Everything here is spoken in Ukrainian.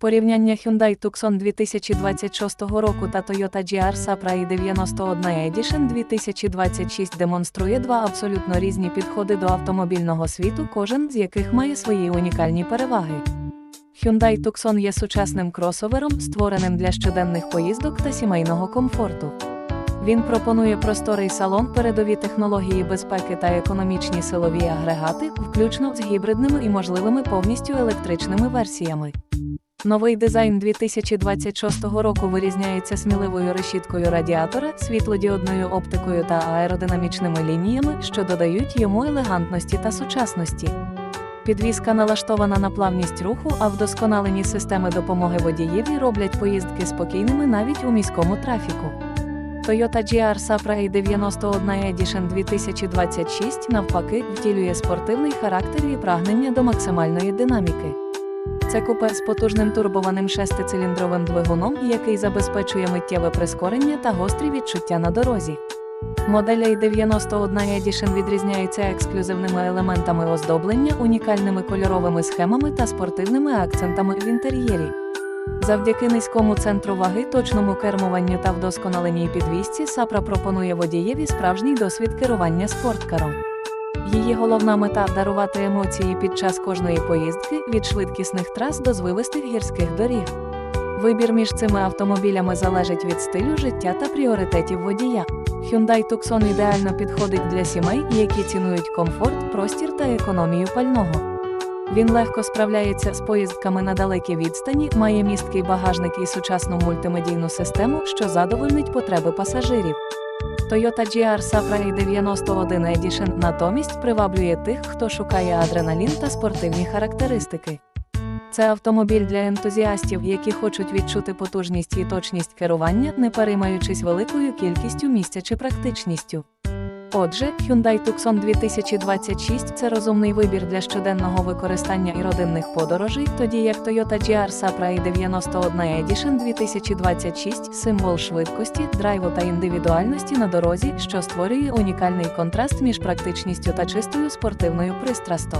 Порівняння Hyundai Tucson 2026 року та Toyota GR Supra i91 Edition 2026 демонструє два абсолютно різні підходи до автомобільного світу, кожен з яких має свої унікальні переваги. Hyundai Tucson є сучасним кросовером, створеним для щоденних поїздок та сімейного комфорту. Він пропонує просторий салон, передові технології безпеки та економічні силові агрегати, включно з гібридними і можливими повністю електричними версіями. Новий дизайн 2026 року вирізняється сміливою решіткою радіатора, світлодіодною оптикою та аеродинамічними лініями, що додають йому елегантності та сучасності. Підвізка налаштована на плавність руху, а вдосконалені системи допомоги водієві роблять поїздки спокійними навіть у міському трафіку. Toyota GR Supra i91 Edition 2026 навпаки втілює спортивний характер і прагнення до максимальної динаміки. Це купе з потужним турбованим шестициліндровим двигуном, який забезпечує миттєве прискорення та гострі відчуття на дорозі. Модель i91 Edition відрізняється ексклюзивними елементами оздоблення, унікальними кольоровими схемами та спортивними акцентами в інтер'єрі. Завдяки низькому центру ваги, точному кермуванню та вдосконаленій підвісці Сапра пропонує водієві справжній досвід керування спорткаром. Її головна мета дарувати емоції під час кожної поїздки від швидкісних трас до звивистих гірських доріг. Вибір між цими автомобілями залежить від стилю життя та пріоритетів водія. Hyundai Tucson ідеально підходить для сімей, які цінують комфорт, простір та економію пального. Він легко справляється з поїздками на далекі відстані, має місткий багажник і сучасну мультимедійну систему, що задовольнить потреби пасажирів. Toyota GR Supra i91 Edition натомість приваблює тих, хто шукає адреналін та спортивні характеристики. Це автомобіль для ентузіастів, які хочуть відчути потужність і точність керування, не переймаючись великою кількістю місця чи практичністю. Отже, Hyundai Tucson 2026 це розумний вибір для щоденного використання і родинних подорожей, тоді як Toyota GR Supra i91 Edition 2026 символ швидкості, драйву та індивідуальності на дорозі, що створює унікальний контраст між практичністю та чистою спортивною пристрастю.